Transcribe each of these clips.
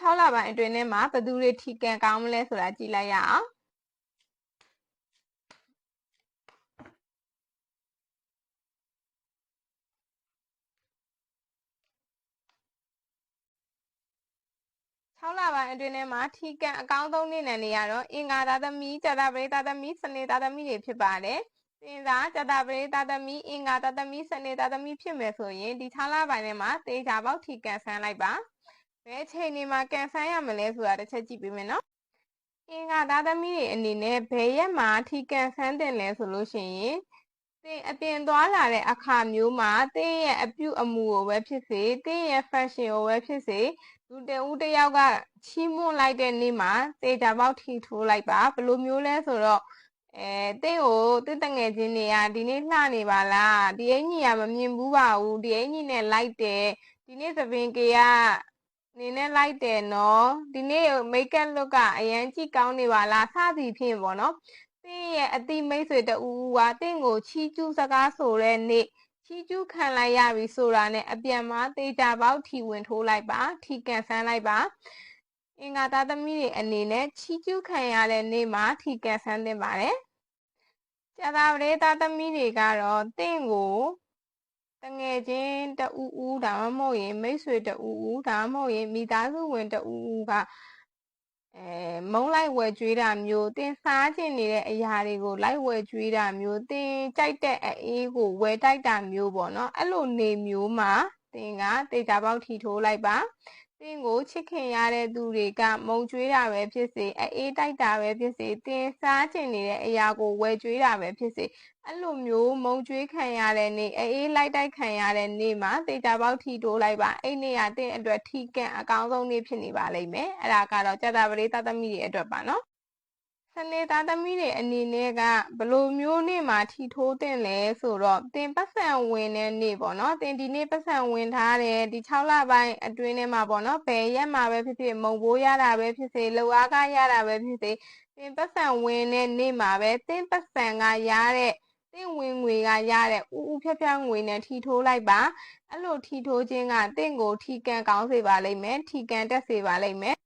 6လပိုင်းအတွင်းထဲမှာဘယ်သူတွေထီကန်ကောင်းမလဲဆိုတာကြည့်လိုက်ရအောင်6လပိုင်းအတွင်းထဲမှာထီကန်အကောင်းဆုံးနေနံတွေကတော့အင်္ဂါသာသမီ၊ကြာတာပရိသာသမီ၊စနေသာသမီတွေဖြစ်ပါတယ်။တင်သာကြာတာပရိသာသမီ၊အင်္ဂါသာသမီ၊စနေသာသမီဖြစ်မယ်ဆိုရင်ဒီ6လပိုင်းထဲမှာတေချာပေါက်ထီကန်ဆန်းလိုက်ပါ။ ဘယ်အချိန်ဒီမှာကန်ဆန်းရမလဲဆိုတာတစ်ချက်ကြည့်ပေးမယ်နော်။အင်္ဂါသာသမီတွေအနေနဲ့ဘယ်ရက်မှာထီကန်ဆန်းတင်လဲဆိုလို့ရှိရင်တင်အပြင်သွားလာတဲ့အခါမျိုးမှာတင်းရဲ့အပြုအမူကိုပဲဖြစ်စေတင်းရဲ့ fashion ကိုပဲဖြစ်စေလူတဦးတယောက်ကချီးမွမ်းလိုက်တဲ့နေ့မှာတေချာပေါက်ထီထိုးလိုက်ပါဘယ်လိုမျိုးလဲဆိုတော့အဲတင့်ကိုတင့်တငယ်ချင်းတွေကဒီနေ့လှနေပါလားဒီအင်ကြီးကမမြင်ဘူးပါဘူးဒီအင်ကြီးနဲ့လိုက်တယ်ဒီနေ့သပင်ကေက နေနဲ့လိုက်တယ်နော်ဒီနေ့မိတ်ကပ်လွတ်ကအရန်ကြည့်ကောင်းနေပါလားစသည်ဖြင့်ပေါ့နော်တင့်ရဲ့အတိမိတ်ဆွေတူကတင့်ကိုချီးကျူးစကားဆိုတဲ့နေ့ချီးကျူးခံလိုက်ရပြီဆိုတာနဲ့အပြန်မှာတေချာပေါက်ထီဝင်ထိုးလိုက်ပါထီကန်ဆန်းလိုက်ပါအင်္ဂါသားသမီးတွေအနေနဲ့ချီးကျူးခံရတဲ့နေ့မှာထီကန်ဆန်းသင့်ပါတယ်ကျသာပရေသားသမီးတွေကတော့တင့်ကိုတင ယ်ချင်းတဦးဦးဒါမှမဟုတ်ရင်မိတ်ဆွေတဦးဦးဒါမှမဟုတ်ရင်မိသားစုဝင်တဦးဦးကအဲမုံလိုက်ဝယ်ကြွေးတာမျိုးတင်းစားကျင်နေတဲ့အရာတွေကိုလိုက်ဝယ်ကြွေးတာမျိုးတင်းကြိုက်တဲ့အေးကိုဝယ်တိုက်တာမျိုးပေါ့နော်အဲ့လိုနေမျိုးမှာတင်းကတေချာပေါက်ထီထိုးလိုက်ပါတ င်းကိုချစ်ခင်ရတဲ့သူတွေကမုံကျွေးတာပဲဖြစ်စေအေးတိုက်တာပဲဖြစ်စေတင်းစားကျင်နေတဲ့အရာကိုဝယ်ကြွေးတာပဲဖြစ်စေအဲ့လိုမျိုးမုံကျွေးခံရတဲ့နေ့အေးလိုက်တိုက်ခံရတဲ့နေ့မှာတေချာပေါက်ထီတိုးလိုက်ပါအဲ့နေ့ကတင်းအတွက်ထီကန်အကောင်းဆုံးနေ့ဖြစ်နေပါလိမ့်မယ်အဲ့ဒါကတော့ကြက်တာပရိသတ်သမီးတွေအတွက်ပါနော် စနေသားသမီးတွေအနေနဲ့ကဘလိုမျိုးနေ့မှာထီထိုးတင်လဲဆိုတော့တင်ပတ်စံဝင်တဲ့နေ့ပေါ့နော်တင်ဒီနေ့ပတ်စံဝင်ထားတယ်ဒီ6လပိုင်းအတွင်းထဲမှာပေါ့နော်ဘယ်ရက်မှာပဲဖြစ်ဖြစ်မုံဘိုးရတာပဲဖြစ်စေလောအားကရတာပဲဖြစ်စေတင်ပတ်စံဝင်တဲ့နေ့မှာပဲတင်ပတ်စံကရတဲ့တင့်ဝင်ငွေကရတဲ့ဥဥဖြက်ဖြက်ငွေနဲ့ထီထိုးလိုက်ပါအဲ့လိုထီထိုးခြင်းကတင့်ကိုထီကန်ကောင်းစေပါလိမ့်မယ်ထီကန်တက်စေပါလိမ့်မယ်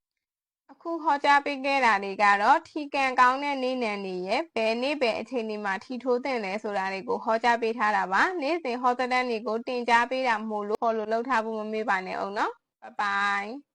အခုဟောကြားပေးခဲ့တာတွေကတော့ထီကန်ကောင်းတဲ့နေ့နံနေရဲ့ဘယ်နေ့ပဲအချိန်ဒီမှာထီထိုးတင်လဲဆိုတာတွေကိုဟောကြားပေးထားတာပါနေ့စဉ်ဟောတဲ့တန်းတွေကိုတင် जा ပေးတာမို့လို့ follow လုပ်ထားဖို့မမေ့ပါနဲ့အောင်နော် bye bye